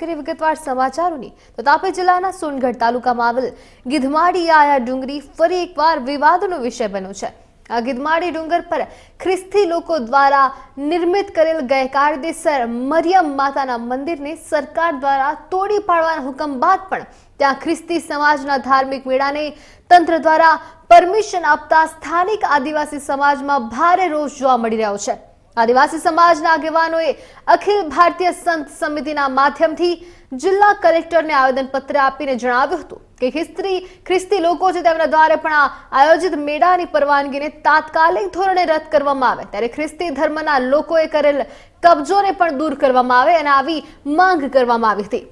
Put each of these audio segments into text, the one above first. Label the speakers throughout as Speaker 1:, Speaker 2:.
Speaker 1: વિગતવાર સમાચારોની. તો તાપી જિલ્લાના સોનગઢ તાલુકામાં આવેલ ગીધમાડી આયા ડુંગરી ફરી એકવાર વિવાદનો વિષય બન્યો છે. આ ગીધમાડી ડુંગર પર ખ્રિસ્તી લોકો દ્વારા નિર્મિત કરેલ ગેરકાયદેસર મરિયમ માતાના મંદિરને સરકાર દ્વારા તોડી પાડવાના હુકમ બાદ પણ ત્યાં ખ્રિસ્તી સમાજના ધાર્મિક મેળાને તંત્ર દ્વારા પરમિશન આપતા સ્થાનિક આદિવાસી સમાજમાં ભારે રોષ જોવા મળી રહ્યો છે. આદિવાસી સમાજના આગેવાનોએ અખિલ ભારતીય સંત સમિતિના માધ્યમથી જિલ્લા કલેક્ટરને આવેદનપત્ર આપીને જણાવ્યું હતું કે ખ્રિસ્તી ખ્રિસ્તી લોકો છે તેમના દ્વારા પણ આ આયોજિત મેળાની પરવાનગીને તાત્કાલિક ધોરણે રદ કરવામાં આવે. ત્યારે ખ્રિસ્તી ધર્મના લોકોએ કરેલ કબજોને પણ દૂર કરવામાં આવે અને આવી માંગ કરવામાં આવી હતી.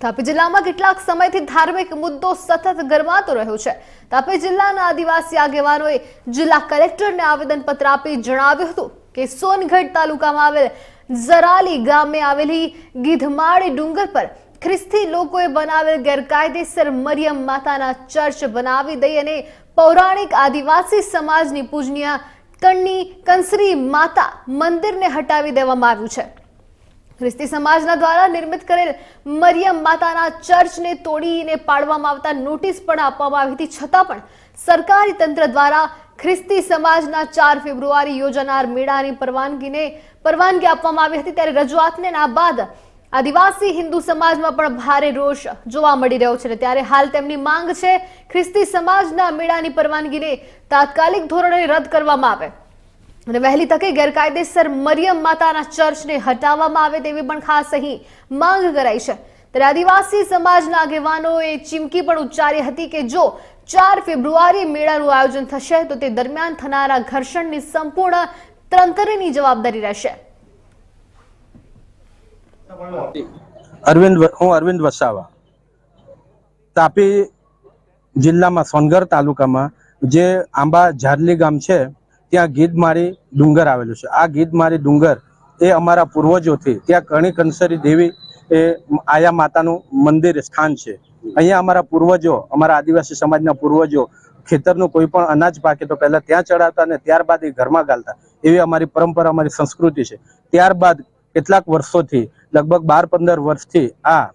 Speaker 1: તાપી જિલ્લામાં કેટલાક સમયથી ધાર્મિક મુદ્દો સતત ગરમાતો રહ્યો છે. તાપી જિલ્લાના આદિવાસી આગેવાનોએ જિલ્લા કલેક્ટરને આવેદનપત્ર આપી જણાવ્યું હતું કે સોનગઢ તાલુકામાં આવેલ ઝરાલી ગામે આવેલી ગીધમાળી ડુંગર પર ખ્રિસ્તી લોકોએ બનાવેલ ગેરકાયદેસર મરિયમ માતાના ચર્ચ બનાવી દઈ અને પૌરાણિક આદિવાસી સમાજની પૂજનીય કણની કંસરી માતા મંદિરને હટાવી દેવામાં આવ્યું છે. ખ્રિસ્તી સમાજના દ્વારા નિર્મિત કરેલ મરિયમ માતાના ચર્ચને તોડીને પાડવામાં આવતા નોટિસ પણ આપવામાં આવી હતી. છતાં પણ સરકારી તંત્ર દ્વારા ખ્રિસ્તી સમાજના ચાર ફેબ્રુઆરી યોજાનાર મેળાની પરવાનગીને પરવાનગી આપવામાં આવી હતી ત્યારે રજૂઆતને ના બાદ આદિવાસી હિન્દુ સમાજમાં પણ ભારે રોષ જોવા મળી રહ્યો છે ત્યારે હાલ તેમની માંગ છે ખ્રિસ્તી સમાજના મેળાની પરવાનગીને તાત્કાલિક ધોરણે રદ કરવામાં આવે. અને વહેલી તકે ગેરકાયદેસર મરિયમ માતાના ચર્ચને હટાવવામાં આવે તેવી પણ ખાસ અહીં માંગ કરાઈ છે. ત્યારે આદિવાસી સમાજના આગેવાનોએ ચીમકી પણ ઉચ્ચારી હતી કે જો ચાર ફેબ્રુઆરી મેળાનું આયોજન થશે, તો તે દરમિયાન થનારા ઘર્ષણની સંપૂર્ણ તંત્રની જવાબદારી રહેશે.
Speaker 2: અરવિંદ હું અરવિંદ વસાવા. તાપી જિલ્લામાં સોનગઢ તાલુકામાં જે આંબા ઝારલી ગામ છે, ત્યાં ગીધમારી ડુંગર આવેલું છે. આ ગીધમારી ડુંગર એ અમારા પૂર્વજોથી, ત્યાં કણી કંસરી દેવી એ આયા માતાનું મંદિર સ્થાન છે. અહીંયા અમારા પૂર્વજો, અમારા આદિવાસી સમાજના પૂર્વજો, ખેતરનું કોઈ પણ અનાજ પાકે તો પહેલા ત્યાં ચડાવતા અને ત્યારબાદ એ ઘરમાં ગાલતા. એવી અમારી પરંપરા, અમારી સંસ્કૃતિ છે. ત્યારબાદ કેટલાક વર્ષોથી, લગભગ બાર પંદર વર્ષથી આ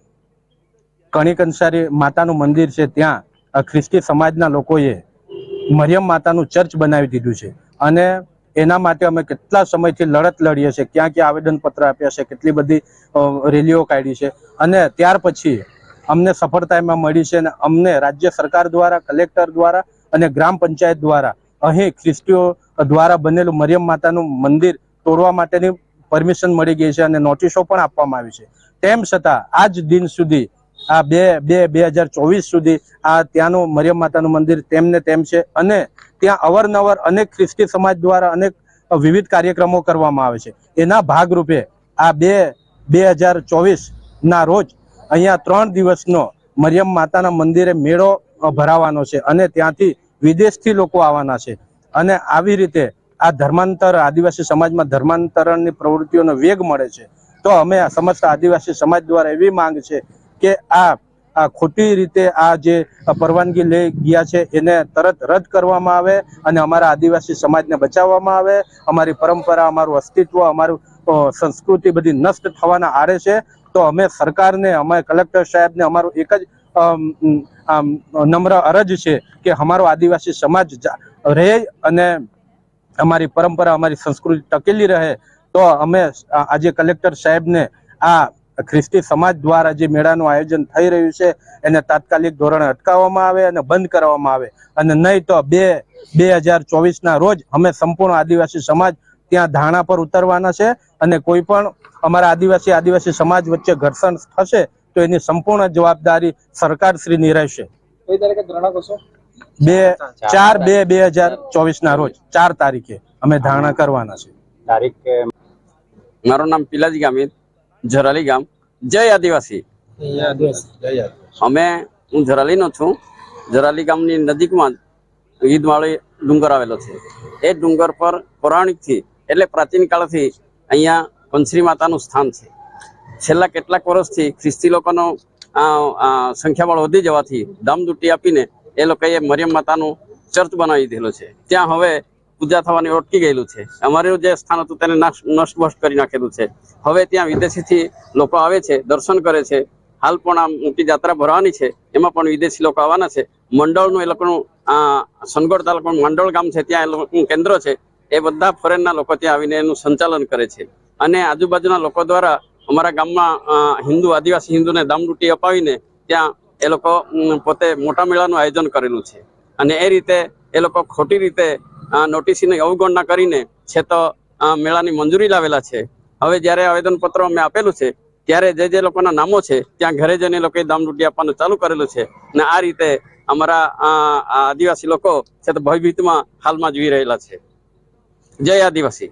Speaker 2: કણિકંસારી માતાનું મંદિર છે ત્યાં ખ્રિસ્તી સમાજના લોકોએ મરિયમ માતાનું ચર્ચ બનાવી દીધું છે. અને એના માટે અમે કેટલા સમયથી લડત લડીએ છીએ, ક્યાં ક્યાં આવેદનપત્ર આપ્યા છે, કેટલી બધી રેલીઓ કાઢી છે. અને ત્યાર પછી અમને સફળતા એમાં મળી છે અને અમને રાજ્ય સરકાર દ્વારા, કલેક્ટર દ્વારા અને ગ્રામ પંચાયત દ્વારા અહીં ખ્રિસ્તીઓ દ્વારા બનેલું મરિયમ માતાનું મંદિર તોડવા માટેની પરમિશન મળી ગઈ છે અને નોટિસો પણ આપવામાં આવી છે. તેમ છતાં, આજ દિન સુધી, આ બે બે બે હજાર ચોવીસ સુધી આ ત્યાંનું મરિયમ માતાનું મંદિર તેમને તેમ છે અને ત્યાં અવારનવાર અનેક ખ્રિસ્તી સમાજ દ્વારા અનેક વિવિધ કાર્યક્રમો કરવામાં આવે છે. એના ભાગરૂપે આ બે બે હજાર ચોવીસ ના રોજ અહીંયા ત્રણ દિવસનો મરિયમ માતાના મંદિરે મેળો ભરાવાનો છે અને ત્યાંથી વિદેશથી લોકો આવવાના છે. અને આવી રીતે આ ધર્માંતર, આદિવાસી સમાજમાં ધર્માંતરણની પ્રવૃત્તિઓનો વેગ મળે છે. તો અમે સમસ્ત આદિવાસી સમાજ દ્વારા એવી માંગ છે કે આ આ ખોટી રીતે આ જે પરવાનગી લઈ ગયા છે એને તરત રદ કરવામાં આવે અને અમારા આદિવાસી સમાજને બચાવવામાં આવે. અમારી પરંપરા, અમારું અસ્તિત્વ, અમારું સંસ્કૃતિ બધી નષ્ટ થવાના આરે છે. તો અમે સરકારને અમે કલેક્ટર સાહેબને અમારું એક જ નમ્ર અરજ છે કે અમારો આદિવાસી સમાજ રહે અને અમારી પરંપરા, અમારી સંસ્કૃતિ ટકેલી રહે. તો અમે આજે કલેક્ટર સાહેબને આ ખ્રિસ્તી સમાજ દ્વારા જે મેળાનું આયોજન થઈ રહ્યું છે, એને તાત્કાલિક ધોરણે અટકાવવામાં આવે અને બંધ કરવામાં આવે. અને નહીં તો બે બે હજાર ચોવીસના રોજ અમે સંપૂર્ણ આદિવાસી સમાજ ત્યાં ધાણા પર ઉતરવાના છે અને કોઈ પણ અમારા આદિવાસી આદિવાસી સમાજ વચ્ચે ઘર્ષણ થશે તો એની સંપૂર્ણ જવાબદારી સરકાર રહેશે.
Speaker 3: તારીખે ધરણા કરશો?
Speaker 2: બે ચાર બે બે હજાર ચોવીસના રોજ ચાર તારીખે અમે ધારણા કરવાના છે.
Speaker 3: તારીખ
Speaker 4: મારું નામ પિલાજી ગામિત જરાલી ગામ. જય આદિવાસી. અમે હું ઝરાલીનો છું. જરાલી ગામની નજીકમાં ઈદમાળી ડુંગર આવેલો છે. એ ડુંગર પર પૌરાણિકથી એટલે પ્રાચીન કાળથી અહીંયા કંસરી માતાનું સ્થાન છે. છેલ્લા કેટલાક વર્ષથી ખ્રિસ્તી લોકોનો સંખ્યાબળ વધી જવાથી દામદુટી આપીને એ લોકોએ મરિયમ માતાનું ચર્ચ બનાવી દીધેલું છે. ત્યાં હવે પૂજા થવાની અટકી ગયેલું છે. અમારું જે સ્થાન હતું તેને નાશ, નષ્ટભ્રષ્ટ કરી નાખેલું છે. હવે ત્યાં વિદેશીથી લોકો આવે છે, દર્શન કરે છે. હાલ પણ આ મોટી જાત્રા ભરવાની છે. એમાં પણ વિદેશી લોકો આવવાના છે. મંડળનું એ લોકોનું સનગઢ તાલુકાનું મંડળ ગામ છે. ત્યાં એ લોકોનું કેન્દ્ર છે. એ બધા ફોરેનના લોકો ત્યાં આવીને એનું સંચાલન કરે છે. અને આજુબાજુના લોકો દ્વારા અમારા ગામમાં હિન્દુ, આદિવાસી હિન્દુને દામડૂટી અપાવીને ત્યાં એ લોકો પોતે મોટા મેળાનું આયોજન કરેલું છે. અને એ રીતે એ લોકો ખોટી રીતે નોટિસની અવગણના કરીને છે તો મેળાની મંજૂરી લાવેલા છે. હવે જ્યારે આવેદનપત્ર અમે આપેલું છે, ત્યારે જે જે લોકોના નામો છે, ત્યાં ઘરે જઈને લોકોએ દામડૂટી આપવાનું ચાલુ કરેલું છે. અને આ રીતે અમારા આદિવાસી લોકો છે તો ભયભીતમાં હાલમાં જીવી રહેલા છે. જય આદિવાસી.